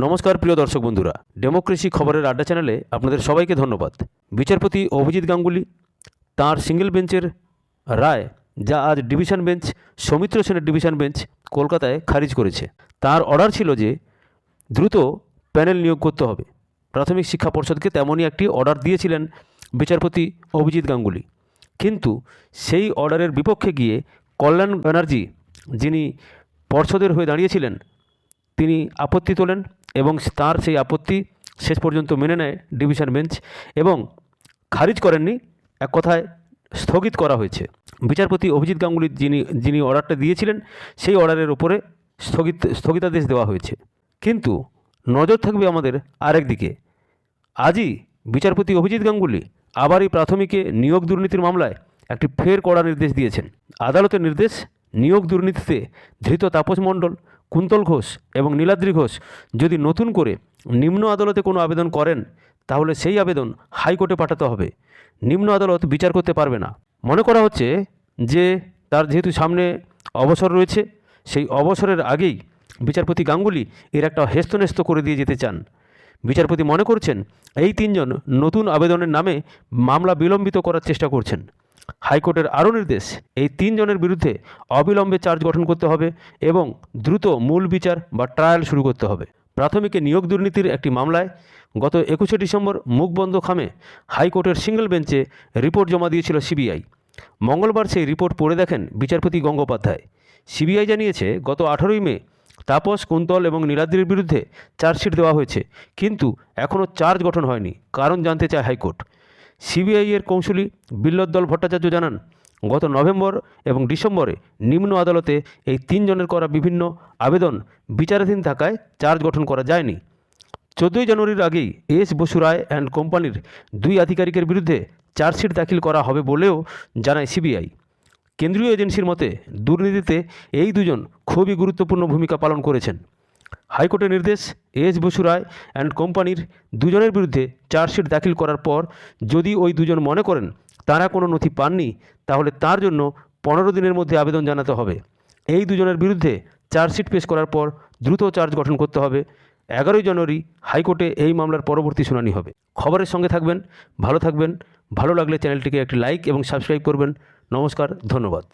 নমস্কার, প্রিয় দর্শক বন্ধুরা। ডেমোক্রেসি খবরের আড্ডা চ্যানেলে আপনাদের সবাইকে ধন্যবাদ। বিচারপতি অভিজিৎ গাঙ্গুলি, তার সিঙ্গেল বেঞ্চের রায় যা আজ ডিভিশন বেঞ্চ, সৌমিত্র সেনের ডিভিশন বেঞ্চ কলকাতায় খারিজ করেছে। তার অর্ডার ছিল যে দ্রুত প্যানেল নিয়োগ করতে হবে। প্রাথমিক শিক্ষা পর্ষদকে তেমনই একটি অর্ডার দিয়েছিলেন বিচারপতি অভিজিৎ গাঙ্গুলি। কিন্তু সেই অর্ডারের বিপক্ষে গিয়ে কল্যাণ ব্যানার্জি, যিনি পর্ষদের হয়ে দাঁড়িয়েছিলেন, তিনি আপত্তি তোলেন। এবং তার সেই আপত্তি শেষ পর্যন্ত মেনে নেয় ডিভিশন বেঞ্চ এবং খারিজ করেননি, এক কথায় স্থগিত করা হয়েছে। বিচারপতি অভিজিৎ গাঙ্গুলি যিনি যিনি অর্ডারটা দিয়েছিলেন, সেই অর্ডারের উপরে স্থগিত, স্থগিতাদেশ দেওয়া হয়েছে। কিন্তু নজর থাকবে আমাদের আরেক দিকে। আজই বিচারপতি অভিজিৎ গাঙ্গুলি আবার এই প্রাথমিকে নিয়োগ দুর্নীতির মামলায় একটি ফের কড়া নির্দেশ দিয়েছেন। আদালতের নির্দেশ, নিয়োগ দুর্নীতিতে ধৃত তাপস মণ্ডল কুন্তল ঘোষ এবং নীলাদ্রি ঘোষ যদি নতুন করে নিম্ন আদালতে কোনো আবেদন করেন, তাহলে সেই আবেদন হাইকোর্টে পাঠাতে হবে। নিম্ন আদালত বিচার করতে পারবে না। মনে করা হচ্ছে যে তার যেহেতু সামনে অবসর রয়েছে, সেই অবসরের আগেই বিচারপতি গাঙ্গুলি এর একটা হেস্তনেস্ত করে দিয়ে যেতে চান। বিচারপতি মনে করছেন, এই তিনজন নতুন আবেদনের নামে মামলা বিলম্বিত করার চেষ্টা করছেন। হাইকোর্টের আরও নির্দেশ, এই তিনজনের বিরুদ্ধে অবিলম্বে চার্জ গঠন করতে হবে এবং দ্রুত মূল বিচার বা ট্রায়াল শুরু করতে হবে। প্রাথমিকে নিয়োগ দুর্নীতির একটি মামলায় গত একুশে ডিসেম্বর মুখবন্ধ খামে হাইকোর্টের সিঙ্গেল বেঞ্চে রিপোর্ট জমা দিয়েছিল সিবিআই। মঙ্গলবার সেই রিপোর্ট পড়ে দেখেন বিচারপতি গঙ্গোপাধ্যায়। সিবিআই জানিয়েছে, গত আঠারোই মে তাপস, কুন্তল এবং নীলাদ্রির বিরুদ্ধে চার্জশিট দেওয়া হয়েছে, কিন্তু এখনও চার্জ গঠন হয়নি, কারণ জানতে চায় হাইকোর্ট। সিবিআই এর কৌঁসুলি বিল্লোদ্দল ভট্টাচার্য জানান, গত নভেম্বর এবং ডিসেম্বরে নিম্ন আদালতে এই তিনজনের করা বিভিন্ন আবেদন বিচারাধীন থাকায় চার্জ গঠন করা যায়নি। চোদ্দোই জানুয়ারির আগেই এস বসু রায় অ্যান্ড কোম্পানির দুই আধিকারিকের বিরুদ্ধে চার্জশিট দাখিল করা হবে বলেও জানায় সিবিআই। কেন্দ্রীয় এজেন্সির মতে দুর্নীতিতে এই দুজন খুবই গুরুত্বপূর্ণ ভূমিকা পালন করেছেন। হাইকোর্টের নির্দেশ, এস বসু রায় অ্যান্ড কোম্পানির দুজনের বিরুদ্ধে চার্জশিট দাখিল করার পর যদি ওই দুজন মনে করেন তারা কোনো নথি পাননি, তাহলে তার জন্য পনেরো দিনের মধ্যে আবেদন জানাতে হবে। এই দুজনের বিরুদ্ধে চার্জশিট পেশ করার পর দ্রুত চার্জ গঠন করতে হবে। এগারোই জানুয়ারি হাইকোর্টে এই মামলার পরবর্তী শুনানি হবে। খবরের সঙ্গে থাকবেন, ভালো থাকবেন, ভালো লাগলে চ্যানেলটিকে একটি লাইক এবং সাবস্ক্রাইব করবেন। নমস্কার, ধন্যবাদ।